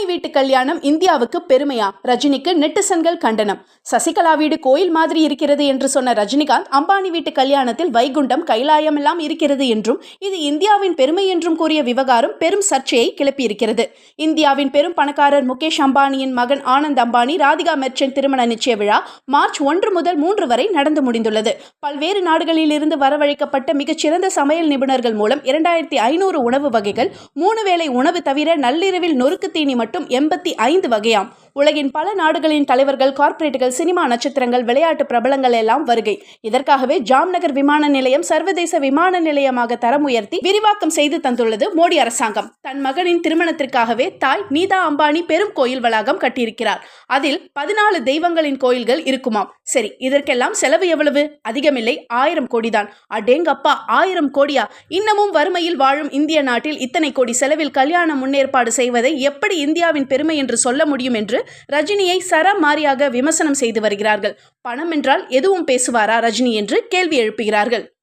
அம்பானி வீட்டு கல்யாணம் இந்தியாவுக்கு பெருமையா? ரஜினிக்கு நெட்டிசன்கள் கண்டனம். சசிகலா வீடு கோயில் மாதிரி இருக்கிறது என்று சொன்ன ரஜினிகாந்த் அம்பானி வீட்டு கல்யாணத்தில் வைகுண்டம் கைலாயம் எல்லாம் இருக்கிறது என்றும் இது இந்தியாவின் பெருமை என்றும் கூறிய விவகாரம் பெரும் சர்ச்சையை கிளப்பியிருக்கிறது. இந்தியாவின் பெரும் பணக்காரர் முகேஷ் அம்பானியின் மகன் ஆனந்த் அம்பானி ராதிகா மெர்ச்சன்ட் திருமண நிச்சய விழா மார்ச் ஒன்று முதல் மூன்று வரை நடந்து முடிந்துள்ளது. பல்வேறு நாடுகளில் இருந்து வரவழைக்கப்பட்ட மிகச்சிறந்த சமையல் நிபுணர்கள் மூலம் இரண்டாயிரத்தி ஐநூறு உணவு வகைகள் மூணு வேளை உணவு தவிர நள்ளிரவில் நொறுக்கு தீனி மட்டும் எண்பத்தி ஐந்து வகையாம். உலகின் பல நாடுகளின் தலைவர்கள் கார்ப்பரேட்டுகள் சினிமா நட்சத்திரங்கள் விளையாட்டு பிரபலங்கள் எல்லாம் வருகை. இதற்காகவே ஜாம்நகர் விமான நிலையம் சர்வதேச விமான நிலையமாக தரம் உயர்த்தி விரிவாக்கம் செய்து தந்துள்ளது மோடி அரசாங்கம். தன் மகனின் திருமணத்திற்காகவே தாய் நீதா அம்பானி பெரும் கோயில் வளாகம் கட்டியிருக்கிறார். அதில் பதினாலு தெய்வங்களின் கோயில்கள் இருக்குமாம். சரி இதற்கெல்லாம் செலவு எவ்வளவு? அதிகமில்லை ஆயிரம் கோடிதான். அடேங்கப்பா ஆயிரம் கோடியா? இன்னமும் வறுமையில் வாழும் இந்திய நாட்டில் இத்தனை கோடி செலவில் கல்யாண முன்னேற்பாடு செய்வதை எப்படி இந்தியாவின் பெருமை என்று சொல்ல முடியும் என்று ரஜினியை சரமாரியாக விமர்சனம் செய்து வருகிறார்கள். பணம் என்றால் எதுவும் பேசுவாரா ரஜினி என்று கேள்வி எழுப்புகிறார்கள்.